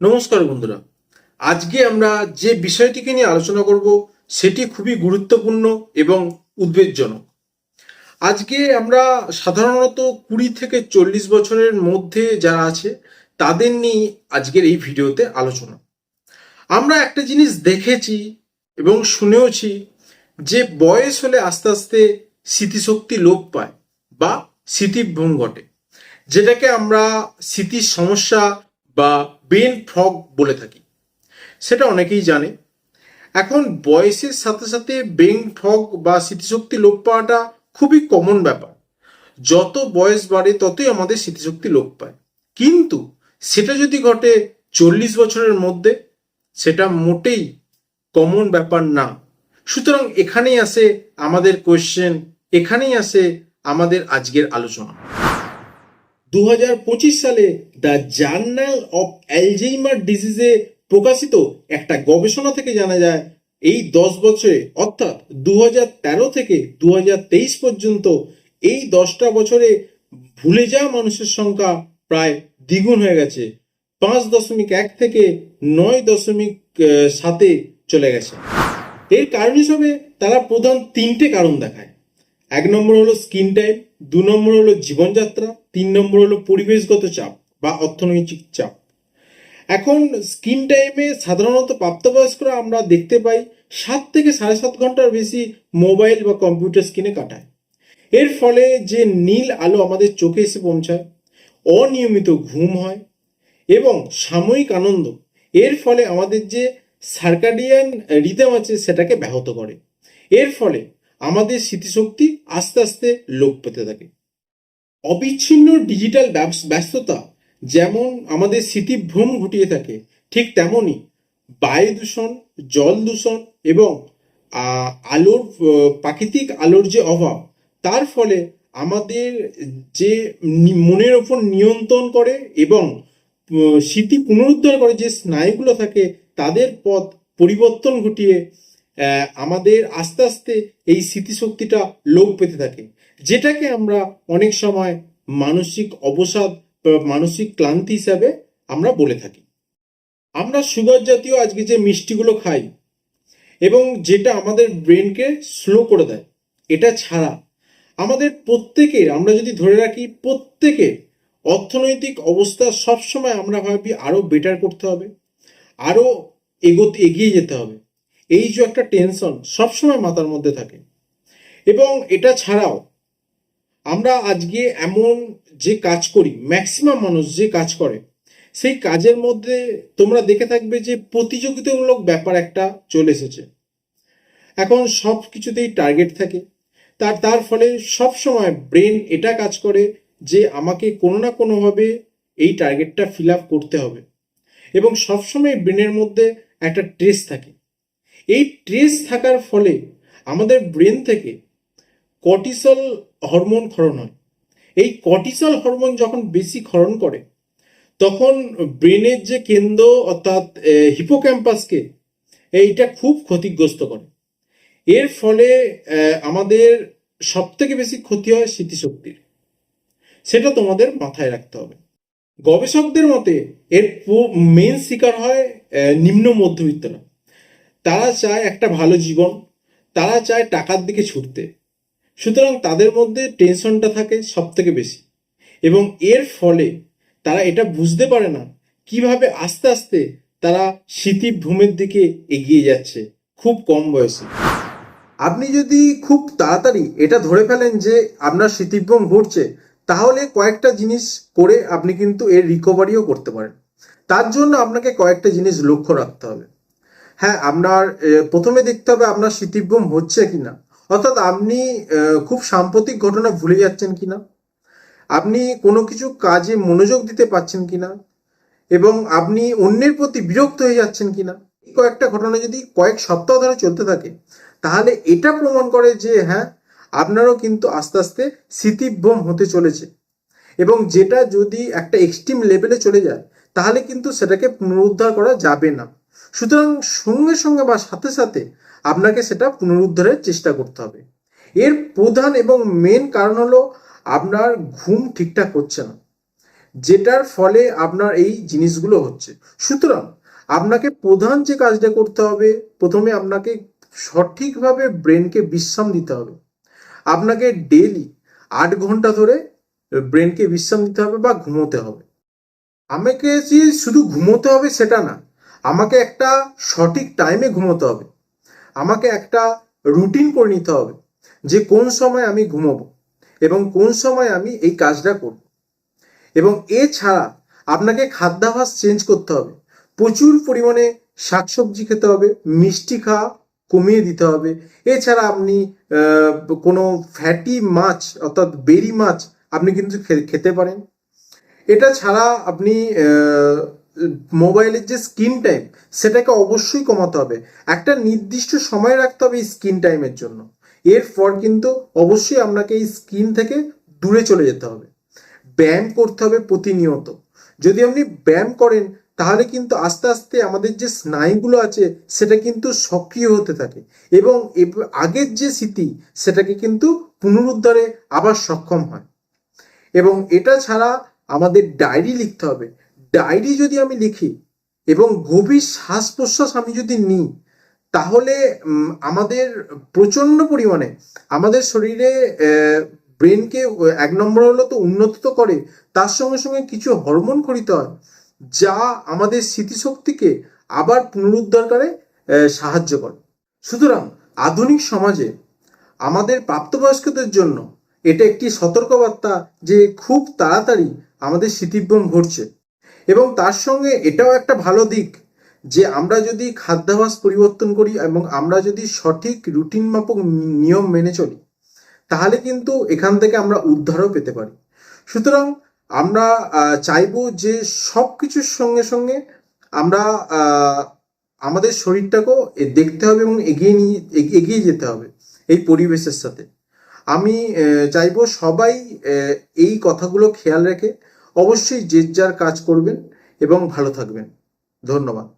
নমস্কার বন্ধুরা। আজকে আমরা যে বিষয়টিকে নিয়ে আলোচনা করব, সেটি খুবই গুরুত্বপূর্ণ এবং উদ্বেগজনক। আজকে আমরা সাধারণত কুড়ি থেকে চল্লিশ বছরের মধ্যে যারা আছে, তাদের নিয়ে আজকের এই ভিডিওতে আলোচনা। আমরা একটা জিনিস দেখেছি এবং শুনেওছি যে বয়স হলে আস্তে আস্তে স্মৃতিশক্তি লোপ পায় বা স্মৃতিভ্রম ঘটে। যেটাকে আমরা স্মৃতির সমস্যা বা ব্রেন ফগ বলে থাকি। সেটা অনেকেই জানে। এখন বয়সের সাথে সাথে ব্রেন ফগ বা স্মৃতিশক্তি লোপ পাওয়াটা খুবই কমন ব্যাপার। যত বয়স বাড়ে, ততই আমাদের স্মৃতিশক্তি লোপ পায়। কিন্তু সেটা যদি ঘটে চল্লিশ বছরের মধ্যে, সেটা মোটেই কমন ব্যাপার না। সুতরাং এখানেই আসে আমাদের কোয়েশ্চেন এখানেই আসে আমাদের আজকের আলোচনা। দু হাজার পঁচিশ সালে দ্য জার্নাল অফ অ্যালজেইমার ডিজিজে প্রকাশিত একটা গবেষণা থেকে জানা যায়, এই দশ বছরে, অর্থাৎ দু হাজার তেরো থেকে দু হাজার তেইশ পর্যন্ত, এই দশটা বছরে ভুলে যাওয়া মানুষের সংখ্যা প্রায় দ্বিগুণ হয়ে গেছে। পাঁচ দশমিক এক থেকে নয় দশমিক সাতে চলে গেছে। এর কারণ হিসাবে তারা প্রধান তিনটে কারণ দেখায়। এক নম্বর হলো স্কিন টাইম দু নম্বর হলো জীবনযাত্রা, তিন নম্বর হলো পরিবেশগত চাপ বা অর্থনৈতিক চাপ। এখন স্ক্রিন টাইমে সাধারণত প্রাপ্তবয়স্করা আমরা দেখতে পাই সাত থেকে সাড়ে সাত ঘণ্টার বেশি মোবাইল বা কম্পিউটার স্ক্রিনে কাটায়। এর ফলে যে নীল আলো আমাদের চোখে এসে পৌঁছায়, অনিয়মিত ঘুম হয় এবং সাময়িক আনন্দ, এর ফলে আমাদের যে সার্কাডিয়ান রিদম আছে সেটাকে ব্যাহত করে। এর ফলে আমাদের স্মৃতিশক্তি আস্তে আস্তে লোপ পেতে থাকে। অবিচ্ছিন্ন ডিজিটাল ব্যস্ততা যেমন আমাদের স্মৃতিভ্রম ঘটিয়ে থাকে, ঠিক তেমনই বায়ু দূষণ, জল দূষণ এবং আলোর প্রাকৃতিক আলোর যে অভাব, তার ফলে আমাদের যে মনের ওপর নিয়ন্ত্রণ করে এবং স্মৃতি পুনরুদ্ধার করে যে স্নায়ুগুলো থাকে, তাদের পথ পরিবর্তন ঘটিয়ে আমাদের আস্তে আস্তে এই স্মৃতিশক্তিটা লোপ পেতে থাকে। যেটাকে আমরা অনেক সময় মানসিক অবসাদ মানসিক ক্লান্তি হিসাবে আমরা বলে থাকি। আমরা সুগার জাতীয় আজকে যে মিষ্টিগুলো খাই এবং যেটা আমাদের ব্রেনকে স্লো করে দেয়, এটা ছাড়া আমাদের প্রত্যেকের, আমরা যদি ধরে রাখি প্রত্যেকের অর্থনৈতিক অবস্থা সবসময় আমরা ভাবি আরও বেটার করতে হবে, আরও এগোতে, এগিয়ে যেতে হবে। এই যে একটা টেনশন সবসময় মাথার মধ্যে থাকে। এবং এটা ছাড়াও আমরা আজকে এমন যে কাজ করি ম্যাক্সিমাম মানুষ যে কাজ করে, সেই কাজের মধ্যে তোমরা দেখে থাকবে যে প্রতিযোগিতামূলক ব্যাপার একটা চলে এসেছে। এখন সব কিছুতেই টার্গেট থাকে। তার তার ফলে সব সময় ব্রেন এটা কাজ করে যে আমাকে কোনো না কোনোভাবে এই টার্গেটটা ফিল আপ করতে হবে। এবং সবসময় ব্রেনের মধ্যে একটা ট্রেস থাকে। এই ট্রেস থাকার ফলে আমাদের ব্রেন থেকে কর্টিসল হরমোন ক্ষরণ হয়। এই কর্টিসল হরমোন যখন বেশি ক্ষরণ করে, তখন ব্রেনের যে কেন্দ্র অর্থাৎ হিপোক্যাম্পাসকে এইটা খুব ক্ষতিগ্রস্ত করে। এর ফলে আমাদের সব থেকে বেশি ক্ষতি হয় স্মৃতিশক্তির। সেটা তোমাদের মাথায় রাখতে হবে। গবেষকদের মতে এর মেন শিকার হয় নিম্ন মধ্যবিত্তরা। তারা চায় একটা ভালো জীবন, তারা চায় টাকার দিকে ছুটতে। সুতরাং তাদের মধ্যে টেনশনটা থাকে সব থেকে বেশি। এবং এর ফলে তারা এটা বুঝতে পারে না কীভাবে আস্তে আস্তে তারা স্মৃতিভ্রমের দিকে এগিয়ে যাচ্ছে খুব কম বয়সে। আপনি যদি খুব তাড়াতাড়ি এটা ধরে ফেলেন যে আপনার স্মৃতিভ্রম ঘটছে, তাহলে কয়েকটা জিনিস করে আপনি কিন্তু এর রিকভারিও করতে পারেন। তার জন্য আপনাকে কয়েকটা জিনিস লক্ষ্য রাখতে হবে। হ্যাঁ আপনার প্রথমে দেখতে হবে আপনার স্মৃতিভ্রম হচ্ছে কিনা। অর্থাৎ আপনি খুব সাম্প্রতিক ঘটনা ভুলে যাচ্ছেন কিনা? আপনি কোনো কিছু কাজে মনোযোগ দিতে পারছেন কিনা? এবং আপনি অন্যের প্রতি বিরক্ত হয়ে যাচ্ছেন কিনা? এই কয়েকটা ঘটনা যদি কয়েক সপ্তাহ ধরে চলতে থাকে, তাহলে এটা প্রমাণ করে যে হ্যাঁ আপনারও কিন্তু আস্তে আস্তে স্মৃতিভ্রম হতে চলেছে। এবং যেটা যদি একটা এক্সট্রিম লেভেলে চলে যায়, তাহলে কিন্তু সেটাকে পুনরুদ্ধার করা যাবে না। সুতরাং সঙ্গে সঙ্গে বা সাথে সাথে আপনাকে সেটা পুনরুদ্ধারের চেষ্টা করতে হবে। এর প্রধান এবং মেন কারণ হলো আপনার ঘুম ঠিকঠাক হচ্ছে না, যেটার ফলে আপনার এই জিনিসগুলো হচ্ছে। সুতরাং আপনাকে প্রধান যে কাজটা করতে হবে, প্রথমে আপনাকে সঠিকভাবে ব্রেনকে বিশ্রাম দিতে হবে। আপনাকে ডেলি আট ঘণ্টা ধরে ব্রেনকে বিশ্রাম দিতে হবে বা ঘুমোতে হবে। আমাকে যে শুধু ঘুমোতে হবে সেটা না আমাকে একটা সঠিক টাইমে ঘুমোতে হবে। আমাকে একটা রুটিন করে নিতে হবে যে কোন সময় আমি ঘুমোবো এবং কোন সময় আমি এই কাজটা করব। এবং এছাড়া আপনাকে খাদ্যাভাস চেঞ্জ করতে হবে। প্রচুর পরিমাণে শাকসবজি খেতে হবে, মিষ্টি খাওয়া কমিয়ে দিতে হবে। এছাড়া আপনি কোনো ফ্যাটি মাছ অর্থাৎ বেরি মাছ আপনি কিন্তু খেতে পারেন। এটা ছাড়া আপনি মোবাইলের যে স্ক্রিন টাইম, সেটাকে অবশ্যই কমাতে হবে। একটা নির্দিষ্ট সময় রাখতে হবে স্ক্রিন টাইমের জন্য। এরপর কিন্তু অবশ্যই আপনাকে এই স্ক্রিন থেকে দূরে চলে যেতে হবে। ব্যায়াম করতে হবে প্রতিনিয়ত। যদি আপনি ব্যায়াম করেন, তাহলে কিন্তু আস্তে আস্তে আমাদের যে স্নায়ুগুলো আছে, সেটা কিন্তু সক্রিয় হতে থাকে এব- আগের যে স্মৃতি সেটাকে কিন্তু পুনরুদ্ধারে আবার সক্ষম হয়। এবং এটা ছাড়া আমাদের ডায়েরি লিখতে হবে। ডায়েরি যদি আমি লিখি এবং গভীর শ্বাস প্রশ্বাস আমি যদি নিই, তাহলে আমাদের প্রচণ্ড পরিমাণে আমাদের শরীরে ব্রেনকে এক নম্বর হলো তো উন্নত তো করে, তার সঙ্গে সঙ্গে কিছু হরমোন খরিত হয়, যা আমাদের স্মৃতিশক্তিকে আবার পুনরুদ্ধার করে সাহায্য করে। সুতরাং আধুনিক সমাজে আমাদের প্রাপ্তবয়স্কদের জন্য এটা একটি সতর্কবার্তা যে খুব তাড়াতাড়ি আমাদের স্মৃতিভ্রম ঘটছে। এবং তার সঙ্গে এটাও একটা ভালো দিক যে আমরা যদি খাদ্যাভাস পরিবর্তন করি এবং আমরা যদি সঠিক রুটিন মাপক নিয়ম মেনে চলি, তাহলে কিন্তু এখান থেকে আমরা উদ্ধারও পেতে পারি। সুতরাং আমরা চাইব যে সব কিছুর সঙ্গে সঙ্গে আমরা আমাদের শরীরটাকেও দেখতে হবে এবং এগিয়ে নিয়ে এগিয়ে যেতে হবে এই পরিবেশের সাথে। আমি চাইব সবাই এই কথাগুলো খেয়াল রেখে অবশ্যই যে যার কাজ করবেন এবং ভালো থাকবেন। ধন্যবাদ।